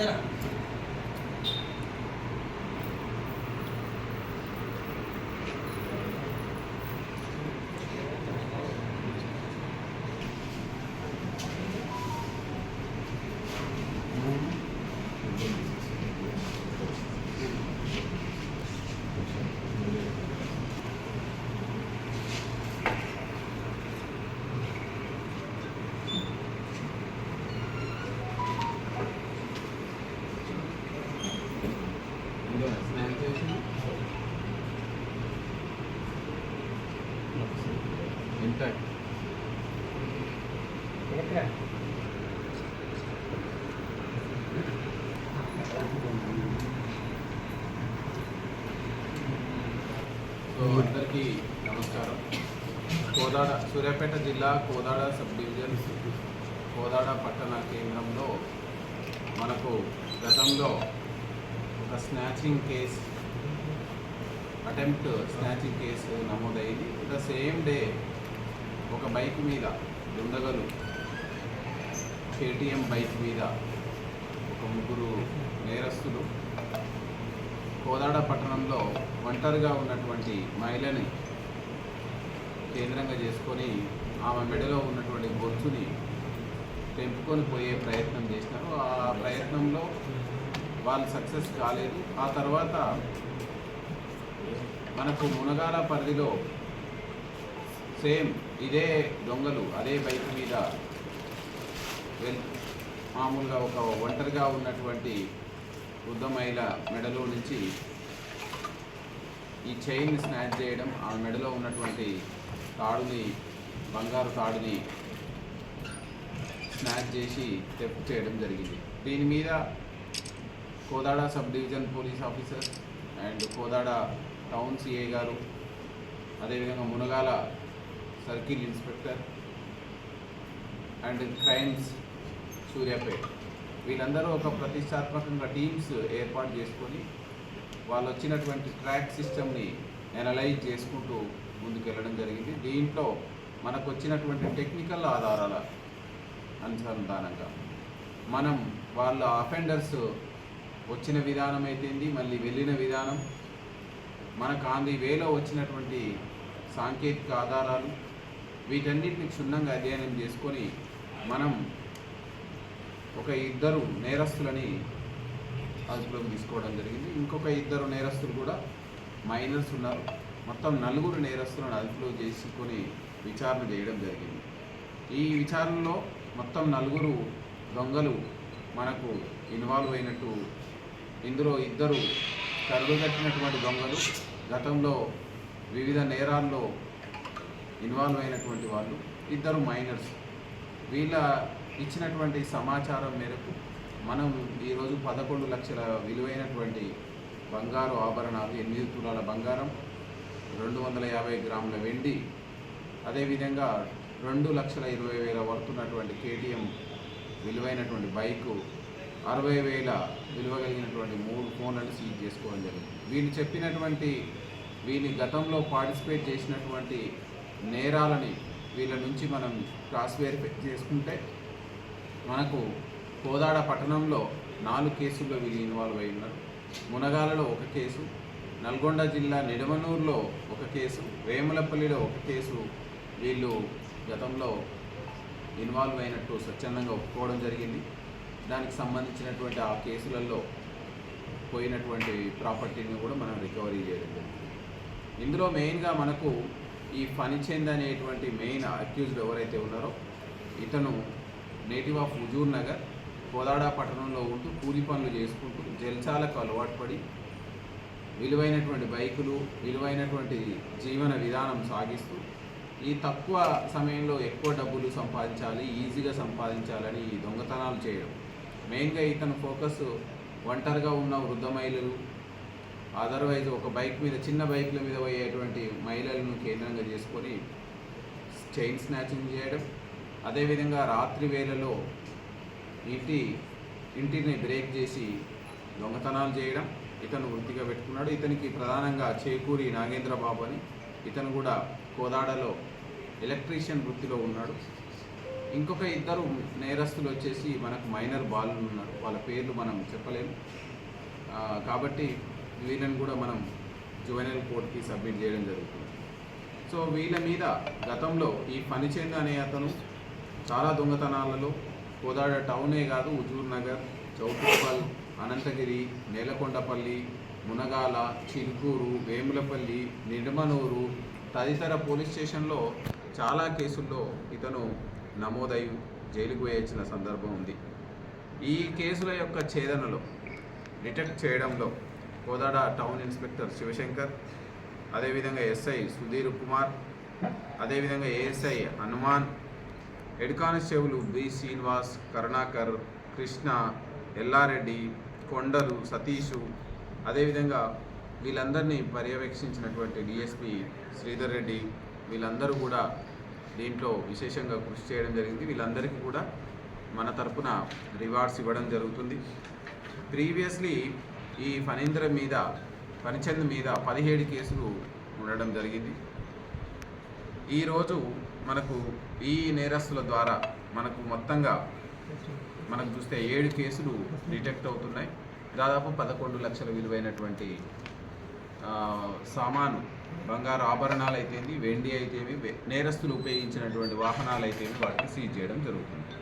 de la intact so అందరికీ నమస్కారం. కోదాడ సూర్యాపేట జిల్లా కోదాడ సబ్ డివిజన్ కోదాడ పట్టణ కేంద్రంలో మనకు గతంలో ఒక snatching case attempt snatching case నమోదైంది. ద సేమ్ డే ఒక బైక్ మీద దుండగలు కేటీఎం బైక్ మీద ఒక ముగ్గురు నేరస్తులు కోదాడ పట్టణంలో ఒంటరిగా ఉన్నటువంటి మహిళని కేంద్రంగా చేసుకొని ఆమె మెడలో ఉన్నటువంటి బొచ్చుని తెంపుకొని పోయే ప్రయత్నం చేసినారు. ఆ ప్రయత్నంలో వాళ్ళు సక్సెస్ కాలేదు. ఆ తర్వాత మనకు మునగాల పరిధిలో సేమ్ ఇదే దొంగలు అదే బైక్ మీద మామూలుగా ఒక ఒంటరిగా ఉన్నటువంటి వృద్ధ మహిళ మెడలో నుంచి ఈ చైన్ స్నాచ్ చేయడం ఆ మెడలో ఉన్నటువంటి తాడుని బంగారు తాడుని స్నాచ్ చేసి తెప్పు చేయడం జరిగింది. దీని మీద Kodad sub division police officer and Kodad town CA గారు అదేవిధంగా Munagala circle inspector and crimes Suryapet. వీళ్ళందరూ ఒక ప్రతిష్టాత్మకంగా టీమ్స్ ఏర్పాటు చేసుకొని వాళ్ళు వచ్చినటువంటి ట్రాక్ సిస్టమ్ని అనలైజ్ చేసుకుంటూ ముందుకెళ్ళడం జరిగింది. దీంట్లో మనకు వచ్చినటువంటి టెక్నికల్ ఆధారాల అనుసంధానంగా మనం వాళ్ళ అఫెండర్స్ వచ్చిన విధానం అయితేంది మళ్ళీ వెళ్ళిన విధానం. మనకు ఆన్ ది వేలో వచ్చినటువంటి సాంకేతిక ఆధారాలు వీటన్నిటిని క్షుణ్ణంగా అధ్యయనం చేసుకొని మనం ఒక ఇద్దరు నేరస్తులని అదుపులోకి తీసుకోవడం జరిగింది. ఇంకొక ఇద్దరు నేరస్తులు కూడా మైనర్స్ ఉన్నారు. మొత్తం నలుగురు నేరస్తులను అదుపులో చేసుకొని విచారణ చేయడం జరిగింది. ఈ విచారణలో మొత్తం నలుగురు దొంగలు మనకు ఇన్వాల్వ్ అయినట్టు ఇందులో ఇద్దరు కరుడుగట్టినటువంటి దొంగలు గతంలో వివిధ నేరాల్లో ఇన్వాల్వ్ అయినటువంటి వాళ్ళు ఇద్దరు మైనర్స్ వీళ్ళ ఇచ్చినటువంటి సమాచారం మేరకు మనం ఈరోజు పదకొండు లక్షల విలువైనటువంటి బంగారు ఆభరణాలు ఎనిమిది తులాల బంగారం రెండు వందల యాభై గ్రాముల వెండి అదేవిధంగా రెండు లక్షల ఇరవై వేల వర్తున్నటువంటి కేటీఎం విలువైనటువంటి బైకు అరవై వేల విలువ కలిగినటువంటి మూడు ఫోన్లను సీజ్ చేసుకోవడం జరిగింది. వీళ్ళు చెప్పినటువంటి వీళ్ళు గతంలో పార్టిసిపేట్ చేసినటువంటి నేరాలని వీళ్ళ నుంచి మనం క్రాస్ వెరిఫై చేసుకుంటే మనకు కోదాడ పట్టణంలో నాలుగు కేసుల్లో వీళ్ళు ఇన్వాల్వ్ అయి ఉన్నారు. మునగాలలో ఒక కేసు నల్గొండ జిల్లా నిడమనూరులో ఒక కేసు వేములపల్లిలో ఒక కేసు వీళ్ళు గతంలో ఇన్వాల్వ్ అయినట్టు స్వచ్ఛందంగా ఒప్పుకోవడం జరిగింది. దానికి సంబంధించినటువంటి ఆ కేసులలో పోయినటువంటి ప్రాపర్టీని కూడా మనం రికవరీ చేయడం జరిగింది. ఇందులో మెయిన్గా మనకు ఈ ఫణిచంద్ అనేటువంటి మెయిన్ అక్యూజ్డ్ ఎవరైతే ఉన్నారో ఇతను నేటివ్ ఆఫ్ హుజూర్ నగర్ కోదాడ పట్టణంలో ఉంటూ కూలి పనులు చేసుకుంటూ జల్చాలకు అలవాటు పడి విలువైనటువంటి బైకులు విలువైనటువంటి జీవన విధానం సాగిస్తూ ఈ తక్కువ సమయంలో ఎక్కువ డబ్బులు సంపాదించాలి ఈజీగా సంపాదించాలని ఈ దొంగతనాలు చేయడం. మెయిన్గా ఇతను ఫోకస్ ఒంటరిగా ఉన్న వృద్ధ మహిళలు అదర్వైజ్ ఒక బైక్ మీద చిన్న బైక్ల మీద పోయేటువంటి మహిళలను కేంద్రంగా చేసుకొని చైన్ స్నాచింగ్ చేయడం. అదేవిధంగా రాత్రి వేళలో ఇంటి ఇంటిని బ్రేక్ చేసి దొంగతనాలు చేయడం. ఇతను వృత్తిగా పెట్టుకున్నాడు. ఇతనికి ప్రధానంగా చేకూరి నాగేంద్ర బాబు అని ఇతను కూడా కోదాడలో ఎలక్ట్రీషియన్ వృత్తిలో ఉన్నాడు. ఇంకొక ఇద్దరు నేరస్తులు వచ్చేసి మనకు మైనర్ బాలు ఉన్నారు. వాళ్ళ పేర్లు మనం చెప్పలేము. కాబట్టి వీళ్ళని కూడా మనం జువెనల్ కోర్టుకి సబ్మిట్ చేయడం జరుగుతుంది. సో వీళ్ళ మీద గతంలో ఈ పనిచేందు అనే అతను చాలా దొంగతనాలలో కోదాడ టౌనే కాదు హుజూర్ నగర్ చౌటుప్పల్ అనంతగిరి నేలకొండపల్లి మునగాల చిలుకూరు వేములపల్లి నిడమనూరు తదితర పోలీస్ స్టేషన్లో చాలా కేసుల్లో ఇతను నమోదై జైలుకు వేయించిన సందర్భం ఉంది. ఈ కేసుల యొక్క ఛేదనలో డిటెక్ట్ చేయడంలో కోదాడ టౌన్ ఇన్స్పెక్టర్ శివశంకర్ అదేవిధంగా ఎస్ఐ సుధీర్ కుమార్ అదేవిధంగా ASI Hanuman head constable B Srinivas Karunakar Krishna Ellareddy Kondalu Satish అదేవిధంగా వీళ్ళందరినీ పర్యవేక్షించినటువంటి డిఎస్పి శ్రీధర్ రెడ్డి వీళ్ళందరూ కూడా దీంట్లో విశేషంగా కృషి చేయడం జరిగింది. వీళ్ళందరికీ కూడా మన తరపున రివార్డ్స్ ఇవ్వడం జరుగుతుంది. ప్రీవియస్లీ ఈ ఫణీంద్ర మీద ఫణిచంద్ మీద పదిహేడు కేసులు ఉండడం జరిగింది. ఈరోజు మనకు ఈ నేరస్తుల ద్వారా మనకు మొత్తంగా మనకు చూస్తే ఏడు కేసులు డిటెక్ట్ అవుతున్నాయి. దాదాపు పదకొండు లక్షల విలువైనటువంటి సామాను బంగారు ఆభరణాలు అయితేంది వెండి అయితేమి నేరస్తులు ఉపయోగించినటువంటి వాహనాలు అయితేమి వాటిని సీజ్ చేయడం జరుగుతుంది.